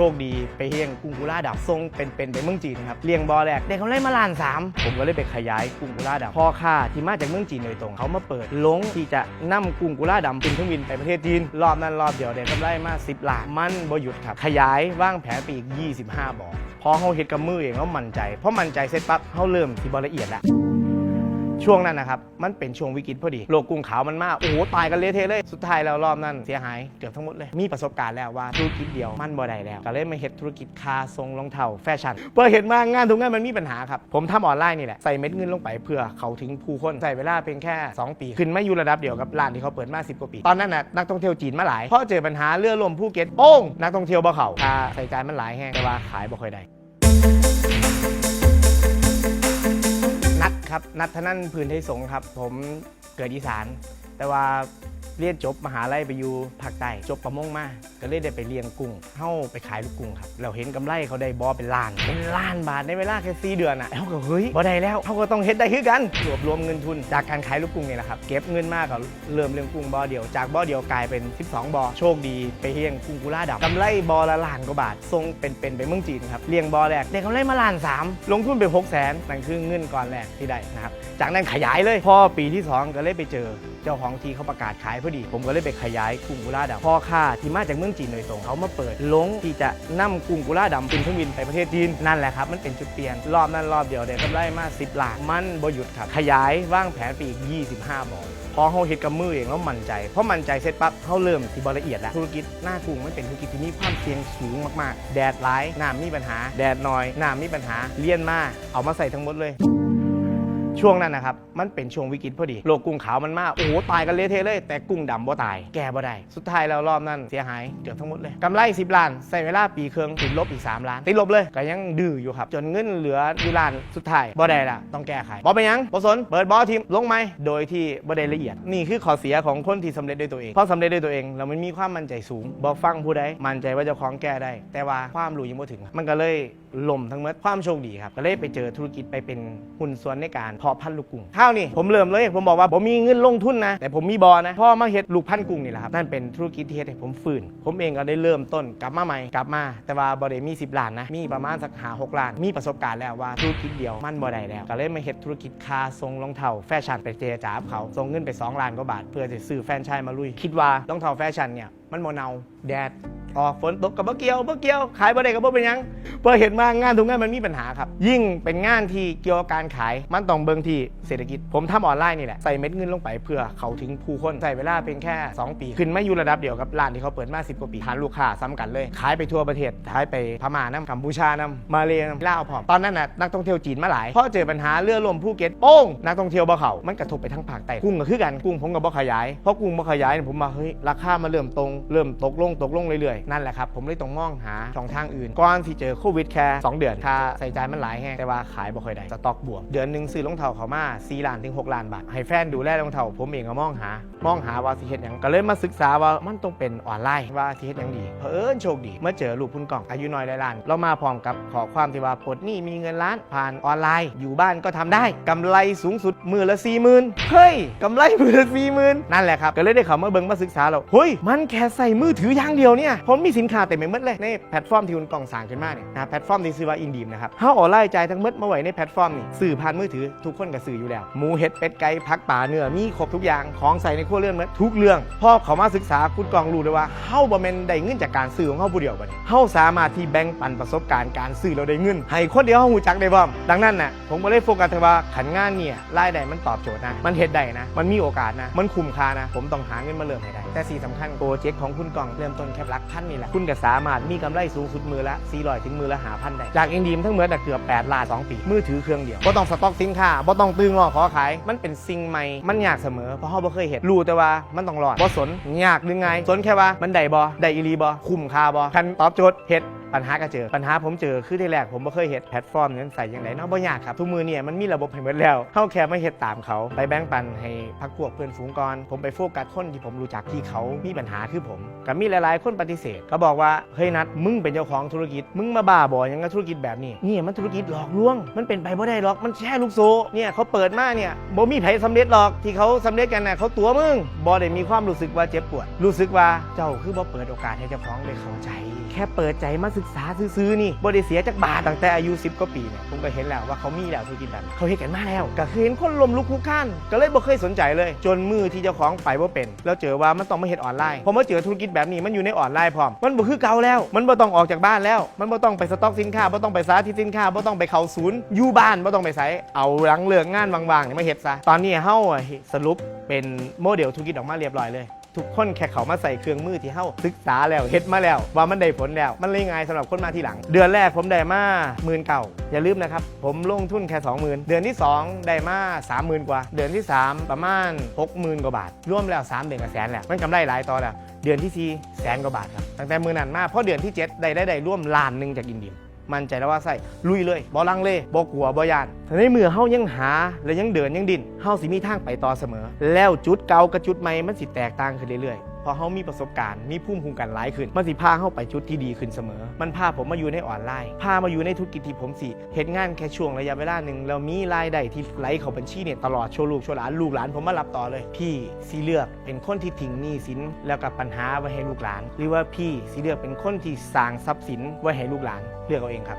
โชคดีไปเฮียงกุ้งกุล่าดับทรงเป็นเป็นไปเมืองจีนครับเลี้ยงบอแรกเด็กเขาไล่มาล้านสามผมก็เลยไปขยายกุ้งกุล่าดับพ่อค้าที่มาจากเมืองจีนโดยตรงเขามาเปิดลงที่จะนำกุ้งกุล่าดำขึ้นเครื่องบินไปประเทศจีนรอบนั้นรอบเดียวได้กำไรมา 10ล้านมันบ่หยุดครับขยายว่างแผนไปอีก 25บ่อพอเขาเฮ็ดกับมือเองเขามั่นใจพอมั่นใจเสร็จปั๊บเขาเริ่มที่บละเอียดแล้ว ช่วงนั้นนะครับ มันเป็นช่วงวิกฤตพอดี โลกกุ้งขาวมันมาก โอ้โห ตายกันเละเทะเลย สุดท้ายแล้วรอบนั้นเสียหายเกือบทั้งหมดเลย มีประสบการณ์แล้วว่าธุรกิจเดียวมันบ่ได้แล้ว ก็เลยมาเฮ็ดธุรกิจคาทรงรองเท้าแฟชั่นเพื่อเห็นว่างานทุกงานมันมีปัญหาครับ ผมทำออนไลน์นี่แหละ ใส่เม็ดเงินลงไปเพื่อเขาถึงผู้คน ใส่เวลาเพียงแค่ 2 ปี ขึ้นมาอยู่ระดับเดียวกับร้านที่เขาเปิดมา 10 กว่าปี ตอนนั้นน่ะนักท่องเที่ยวจีนมาหลายพอเจอปัญหาเรือล่มภูเก็ตโป้งนักท่องเที่ยวบ่เขาค่าใส่ใจายมันหลายแฮงแต่ว่าขายบ่ค่อยได้ ครับนัทธนันพื้นไทยสงครับ ผมเกิดอีสาน แต่ว่า เรียนจบมหาลัยไปอยู่ภาคใต้จบประมงมาก็เลยได้ไปเลี้ยงกุ้งเข้าไปขายลูกกุ้งครับเราเห็นกำไรเขาได้บอเป็นล้านเป็นล้านบาทในเวลาแค่สี่เดือนอะแล้วก็เฮ้ยบอได้แล้วเขาก็ต้องเฮ็ดได้คือกันรวบรวมเงินทุนจากการขายลูกกุ้งนี่แหละครับเก็บเงินมากก็เริ่มเลี้ยงกุ้งบอเดียว จากบอเดียวกลายเป็น 12 บอโชคดีไปเลี้ยงกุ้งกุล่าดำกำไรบอละล้านกว่าบาททรงเป็นๆไปเมืองจีนครับเลี้ยงบอแรกได้กำไรมาล้านสามลงทุนไปหกแสนนั่นคือเงินก้อนแรกที่ได้นะครับจากนั้นขยายเลยพอปีที่สองก็เลยไปเจอเจ้าของที่เขาประกาศขายพอดี ผมก็เลยไปขยายกุ้งกุล่าดำพ่อค้าที่มาจากเมืองจีนโดยตรงเขามาเปิดลงที่จะนำกุ้งกุล่าดำขึ้นเครื่องบินไปประเทศจีนนั่นแหละครับมันเป็นจุดเปลี่ยนรอบนั้นรอบเดียวได้กำไรมา10ล้านมันบ่หยุดครับขยายว่างแผนไปอีก 25บ่อพอเขาเฮ็ดกับมือเองแล้วมั่นใจ เพราะมั่นใจเสร็จปั๊บเขาเริ่มที่บละเอียดแล้วธุรกิจหน้ากุ้งมันเป็นธุรกิจที่มีความเสี่ยงสูงมากๆ แดดร้ายน้ำมีปัญหา แดดน้อยน้ำมีปัญหาเลี่ยนมาเอามาใส่ทั้งหมดเลย ช่วงนั้นนะครับ มันเป็นช่วงวิกฤตพอดี โลกกุ้งขาวมันมาก โอ้โห ตายกันเละเทะเลย แต่กุ้งดำบ่ตาย แก้บ่ได้ สุดท้ายแล้วรอบนั้นเสียหายเกือบทั้งหมดเลย กำไร 10 ล้าน ใส่เวลาปีเครื่องติดลบอีก 3 ล้าน ติดลบเลย ก็ยังดื้ออยู่ครับ จนเงินเหลืออยู่ล้าน สุดท้ายบ่ได้ละ ต้องแก้ไขบ่ไปยังบ่สน เปิดบ่ทีม ลงไหม โดยที่บ่ได้ละเอียด นี่คือข้อเสียของคนที่สำเร็จด้วยตัวเองพราะสำเร็จด้วยตัวเองแล้วมันมีความมั่นใจสูงบ่ฟังผู้ใด มั่นใจว่าเจ้าของแก้ได้ แต่ว่าความรู้ยังบ่ถึง มันก็เลยล่มทั้งหมดความโชคดีครับ ก็เลยไปเจอธุรกิจไปเป็นหุ้นส่วนในการพาะพันลูกกุ้งข้าวนี่ผมเริ่มเลยผมบอกว่าผมมีเงินลงทุนนะ แต่ผมมีบอนะพ่อมาเฮ็ดลูกพันกุ้งนี่แหละครับนั่นเป็นธุรกิจที่เฮ็ดให้ผมฟื้นผมเองก็ได้เริ่มต้นกลับมาใหม่กลับมา แต่ว่าบ่ได้มี 10ล้านนะมีประมาณสักหา6ล้าน มีประสบการณ์แล้วว่าธุรกิจเดียวมันบ่ได้แล้วก็เลยมาเฮ็ดธุรกิจคาทรงรองเท้าแฟชั่นไปเจรจากับเขาส่งเงินไป2ล้านกว่าบาท เพื่อจะซื้อแฟรนไชส์มาลุย คิดว่ารองเท้าแฟชั่นเนี่ยมันบ่เนาแดด ออกฝนตกกับบ่เกี่ยวบ่เกี่ยว ขายบ่ได้กับบ่เป็นหยังเพอเห็นว่างานทุกงานมันมีปัญหาครับ ยิ่งเป็นงานที่เกี่ยวกับการขายมันต้องเบิ่งที่เศรษฐกิจ ผมทำออนไลน์นี่แหละใส่เม็ดเงินลงไปเพื่อเขาถึงผู้คนใส่เวลาเพียงแค่ 2 ปี ขึ้นมาอยู่ระดับเดียวกับร้านที่เขาเปิดมา 10 กว่าปีฐานลูกค้าซ้ำกันเลย ขายไปทั่วประเทศขายไปพม่าน้ำกัมพูชาน้ำมาเลน้ำลาวพร้อมตอนนั้นน่ะนักท่องเที่ยวจีนมาหลายพอเจอปัญหาเรือล่มภูเก็ตโป้งนักท่องเที่ยวบ่เขามันกระทบไปทั้งภาคใต้กุ้งก็คือกันกุ้งผมก็บ่ขยายเพราะกุ้งบ่ขยายเนี่ยผมมาเฮ้ยราคามาเริ่มตรงเริ่มตกลงตกลงเรื่อยๆนั่นแหละครับผมเลยต้องมองหาช่องทางอื่น ก่อนที่เจอโควิดแค่2เดือนค่าใส่ใจมันหลายแฮงแต่ว่าขายบ่ค่อยได้สต็อกบวมเดือนหนึ่งซื้อรองเท้าเขามา4ล้านถึง6ล้านบาทให้แฟนดูแลรองเท้าผมเองก็มองหามองหาว่าสิเฮ็ดหยังก็เลยมาศึกษาว่ามันต้องเป็นออนไลน์ว่าสิเฮ็ดหยังดีเผอิญโชคดีเมื่อเจอลูกพุ่นกล่องอายุน้อยได้ล้าน เรามาพร้อมกับขอความที่ว่าปลดหนี้มีเงินล้านผ่านออนไลน์ อยู่บ้านก็ทำได้กำไรสูงสุดมือละ40,000เฮ้ยกำไรมือละ40,000นั่นแหละครับก็เลยได้เขามาเบิ่งมาศึกษาแล้วเฮ้ยมันแค่ใส่มือถืออย่างเดียวเนี่ยผมมีสินค้าเต็มไปหมดเลยในแพลตฟอร์มที่คุณกล่องสางขึ้นมาเนี่ยนะแพลตฟอร์มที่ชื่อว่าอินดีมนะครับเฮาออนไลน์จ่ายทั้งหมดมาไว้ในแพลตฟอร์มนี่สื่อผ่านมือถือทุกคนก็สื่ออยู่แล้วหมูเห็ดเป็ดไก่ผักป่าเนื้อมีครบทุกอย่างของใส่ในครัวเรือนหมดทุกเรื่องพอเขามาศึกษาคุณกล่องรู้เลยว่าเฮาบ่แม่นได้เงินจากการซื้อของเฮาผู้เดียวบัดนี้เฮาสามารถที่แบ่งปันประสบการณ์การซื้อเราได้เงินให้คนเดียวเฮาฮู้จักได้บ่ดังนั้นน่ะผมก็เลยโฟกัสว่าขันงานเนี่ยรายได้มันตอบโจทย์นะมันเฮ็ดได้นะ มันมีโอกาสนะ มันคุ้มค่านะ ผมต้องหาเงินมาเริ่มให้ได้ แต่สิ่งสำคัญโปรเจกต์ของคุณกล่องเริ่มต้นแค่หลักพันนี่แหละคุณก็สามารถมีกำไรสูงสุดมือละ400ถึงมือละ5,000ได้จากเอ็นดีมทั้งหมดน่ะเกือบ8ล้าน2ปี มือถือเครื่องเดียวบ่ต้องสต็อกสินค้าบ่ต้องตื้องอขอขาย มันเป็นสิ่งใหม่มันยากเสมอเพราะเฮาบ่เคยเห็นรู้แต่ว่ามันต้องรอดบ่สนยากหรือไงสนแค่ว่ามันได้บ่ได้อีหลีบ่คุ้มค่าบ่คันตอบโจทย์เฮ็ด ปัญหาก็เจอ ปัญหาผมเจอคือที่แรกผมไม่เคยเห็ดแพลตฟอร์มนั้นใส่อย่างไรเนาะบ่ยากครับทุกมือเนี่ยมันมีระบบให้หมดแล้วเข้าแค่ไม่เห็ดตามเขา ไปแบ่งปันให้พักพวกเพื่อนฝูงก่อนผมไปโฟกัสคนที่ผมรู้จักที่เขามีปัญหาคือผมกับมีหลายๆ คนปฏิเสธ ก็บอกว่าเฮ้ยนัดมึงเป็นเจ้าของธุรกิจ มึงมาบ้าบอยังกับธุรกิจแบบนี้เนี่ยมันธุรกิจหลอกลวง มันเป็นไปไม่ได้หรอกมันแช่ลูกโซ่เนี่ยเขาเปิดมาเนี่ยบ่มีไผสำเร็จหรอกที่เขาสำเร็จกันน่ะเขาตัวมึงบ่ได้มีความรู้สึกว่าเจ็บปวด รู้สึกว่าเจ้าคือบ่เปิดโอกาสให้เจ้าของได้เข้าใจ แค่เปิดใจมาศึกษาซื้อๆนี่บ่ได้เสียจากบาทตั้งแต่อายุ 10กว่าปีเนี่ยผมก็เห็นแล้วว่าเขามีแล้วธุรกิจแบบนี้เขาเฮ็ดกันมาแล้ว ก็คือเห็นคนลมลุกคลุกคลานก็เลยบ่เคยสนใจเลย จนมือที่เจ้าของไปบ่เป็น แล้วเจอว่ามันต้องมาเฮ็ดออนไลน์พอมาเจอธุรกิจแบบนี้มันอยู่ในออนไลน์พร้อมมันบ่คือเก่าแล้ว มันบ่ต้องออกจากบ้านแล้ว มันบ่ต้องไปสต็อกสินค้าบ่ต้องไปสาธิตสินค้าบ่ต้องไปเข้าศูนย์อยู่บ้านบ่ต้องไปไสเอาหลังเลิกงานว่างๆนี่มาเฮ็ดซะตอนนี้เฮาสรุปเป็นโมเดลธุรกิจออกมาเรียบร้อยเลย ทุกคนแค่เขามาใส่เครื่องมือที่เฮาศึกษาแล้วเฮ็ดมาแล้ว ว่ามันได้ผลแล้ว มันเลยง่ายสำหรับคนมาทีหลัง เดือนแรกผมได้มาหมื่นเก่าอย่าลืมนะครับ ผมลงทุนแค่ 20,000 เดือนที่ 2 ได้มา 30,000 กว่า เดือนที่ 3 ประมาณ 60,000 กว่าบาท รวมแล้ว 3 เดือนกับแสนแล้วมันกำไรหลายต่อแล้วเดือนที่4แสนกว่าบาทครับตั้งแต่มือนั้นมาเพราะเดือนที่ 7 ได้ได้ได้ร่วมล้านหนึ่งจากอินดีย มันใจแล้วว่าใส่ลุยเลยบ่ลังเลบ่กลัวบ่ยานแต่ในเมื่อเฮายังหาและยังเดินยังดินเฮาสิมีทางไปต่อเสมอ แล้วจุดเก่ากับจุดใหม่มันสิแตกต่างขึ้นเรื่อยๆ พอเฮามีประสบการณ์มีภูมิคุ้มกันหลายขึ้นมันสิพาเฮาไปจุดที่ดีขึ้นเสมอ มันพาผมมาอยู่ในออนไลน์พามาอยู่ในธุรกิจที่ผมสิเฮ็ดงานแค่ช่วงระยะเวลาหนึ่งแล้วมีรายได้ที่ไหลเข้าบัญชีเนี่ยตลอดโชว์ลูกโชว์หลานลูกหลานผมมารับต่อเลย พี่สิเลือกเป็นคนที่ทิ้งหนี้สินแล้วกับปัญหาไว้ให้ลูกหลาน หรือว่าพี่สิเลือกเป็นคนที่สร้างทรัพย์สินไว้ให้ลูกหลานเลือกเอาเองครับ